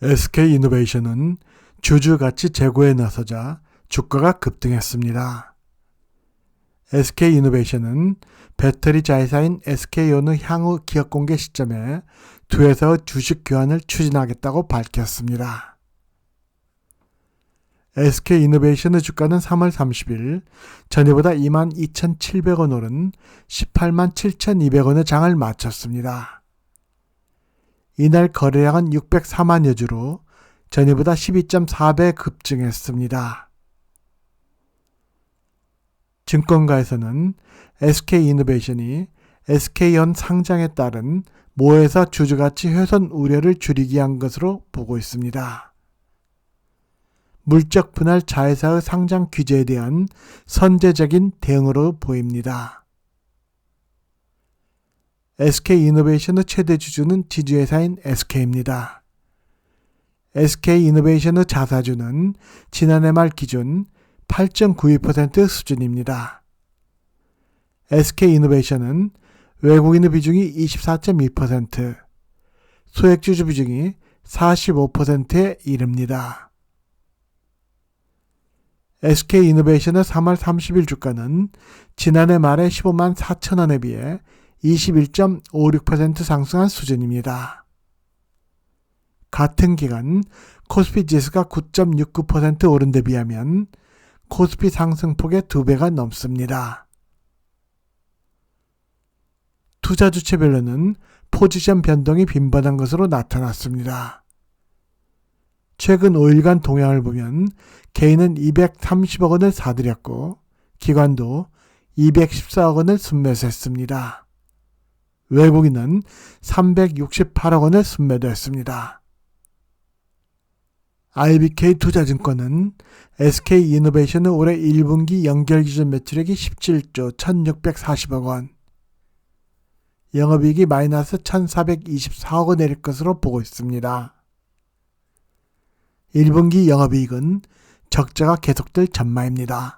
SK이노베이션은 주주 가치 제고에 나서자 주가가 급등했습니다. SK이노베이션은 배터리 자회사인 SK온의 향후 기업 공개 시점에 두 회사의 주식 교환을 추진하겠다고 밝혔습니다. SK이노베이션의 주가는 3월 30일 전일보다 22,700원 오른 18만 7,200원의 장을 마쳤습니다. 이날 거래량은 604만여 주로 전일보다 12.4배 급증했습니다. 증권가에서는 SK이노베이션이 SK연 상장에 따른 모회사 주주가치 훼손 우려를 줄이기 위한 것으로 보고 있습니다. 물적 분할 자회사의 상장 규제에 대한 선제적인 대응으로 보입니다. SK이노베이션의 최대 주주는 지주회사인 SK입니다. SK이노베이션의 자사주는 지난해 말 기준 8.92% 수준입니다. SK이노베이션은 외국인의 비중이 24.2%, 소액주주 비중이 45%에 이릅니다. SK이노베이션의 3월 30일 주가는 지난해 말에 15만 4천 원에 비해 21.56% 상승한 수준입니다. 같은 기간 코스피 지수가 9.69% 오른 데 비하면 코스피 상승폭의 2배가 넘습니다. 투자 주체별로는 포지션 변동이 빈번한 것으로 나타났습니다. 최근 5일간 동향을 보면 개인은 230억 원을 사들였고 기관도 214억 원을 순매수했습니다. 외국인은 368억 원을 순매도했습니다. IBK 투자증권은 SK이노베이션의 올해 1분기 연결 기준 매출액이 17조 1640억 원, 영업이익이 마이너스 1424억 원 내릴 것으로 보고 있습니다. 1분기 영업이익은 적자가 계속될 전망입니다.